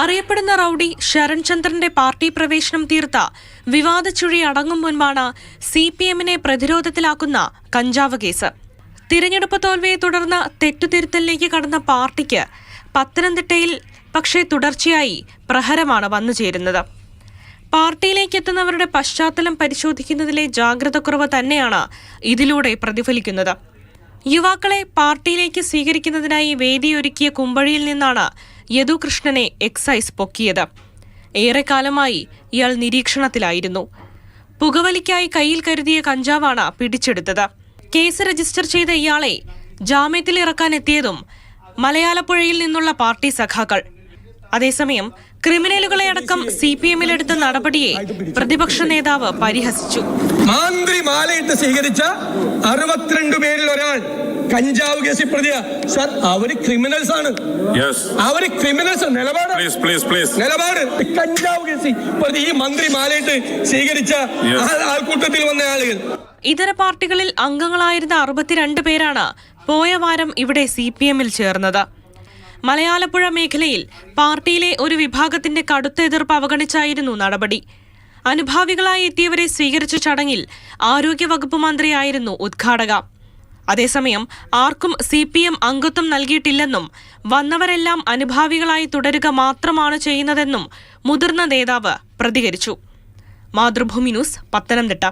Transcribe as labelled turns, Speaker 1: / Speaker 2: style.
Speaker 1: അറിയപ്പെടുന്ന റൌഡി ശരൺ ചന്ദ്രന്റെ പാർട്ടി പ്രവേശനം തീർത്ത വിവാദ ചുഴി അടങ്ങും മുൻപാണ് സി പി എമ്മിനെ പ്രതിരോധത്തിലാക്കുന്ന കഞ്ചാവ് കേസ്. തിരഞ്ഞെടുപ്പ് തോൽവിയെ തുടർന്ന് തെറ്റുതിരുത്തലിലേക്ക് കടന്ന പാർട്ടിക്ക് പത്തനംതിട്ടയിൽ പക്ഷേ തുടർച്ചയായി പ്രഹരമാണ് വന്നു ചേരുന്നത്. പാർട്ടിയിലേക്ക് എത്തുന്നവരുടെ പശ്ചാത്തലം പരിശോധിക്കുന്നതിലെ ജാഗ്രതക്കുറവ് തന്നെയാണ് ഇതിലൂടെ പ്രതിഫലിക്കുന്നത്. യുവാക്കളെ പാർട്ടിയിലേക്ക് സ്വീകരിക്കുന്നതിനായി വേദിയൊരുക്കിയ കുമ്പഴിയിൽ നിന്നാണ് യദുകൃഷ്ണനെ എക്സൈസ് പൊക്കിയത്. ഏറെക്കാലമായി ഇയാൾ നിരീക്ഷണത്തിലായിരുന്നു. പുകവലിക്കായി കയ്യിൽ കരുതിയ കഞ്ചാവാണ് പിടിച്ചെടുത്തത്. കേസ് രജിസ്റ്റർ ചെയ്ത ഇയാളെ ജാമ്യത്തിൽ എത്തിയതും മലയാളപ്പുഴയിൽ നിന്നുള്ള പാർട്ടി സഖാക്കൾ. അതേസമയം ക്രിമിനലുകളെ അടക്കം സി പി എമ്മിലെടുത്ത നടപടിയെ പ്രതിപക്ഷ നേതാവ് പരിഹസിച്ചു.
Speaker 2: മാന്ത്രി മാലയിട്ട് സ്വീകരിച്ച അറുപത്തിരണ്ട് പേരിൽ ഒരാൾ കഞ്ചാവ് കേസിൽ പ്രതിയ. സർ അവർ ക്രിമിനൽസ് ആണ്.
Speaker 3: യെസ്
Speaker 2: അവർ ക്രിമിനൽസ് നിലപാട്.
Speaker 3: പ്ലീസ് പ്ലീസ് പ്ലീസ്
Speaker 2: നിലപാട്. കഞ്ചാവ് കേസിൽ പ്രതി ഈ മന്ത്രി മാലയിട്ട് സ്വീകരിച്ച ആ- ആൾക്കൂട്ടത്തിൽ വന്ന ആളുകൾ.
Speaker 1: ഇതര പാർട്ടികളിൽ അംഗങ്ങളായിരുന്ന അറുപത്തിരണ്ട് പേരാണ് പോയ വാരം ഇവിടെ സി പി എമ്മിൽ ചേർന്നത്. മലയാളപ്പുഴ മേഖലയിൽ പാർട്ടിയിലെ ഒരു വിഭാഗത്തിന്റെ കടുത്ത എതിർപ്പ് അവഗണിച്ചായിരുന്നു നടപടി. അനുഭാവികളായി എത്തിയവരെ സ്വീകരിച്ച ചടങ്ങിൽ ആരോഗ്യവകുപ്പ് മന്ത്രിയായിരുന്നു ഉദ്ഘാടക. അതേസമയം ആർക്കും സി പി എം അംഗത്വം നൽകിയിട്ടില്ലെന്നും വന്നവരെല്ലാം അനുഭാവികളായി തുടരുക മാത്രമാണ് ചെയ്യുന്നതെന്നും മുതിർന്ന നേതാവ് പ്രതികരിച്ചു. മാതൃഭൂമി ന്യൂസ് പത്തനംതിട്ട.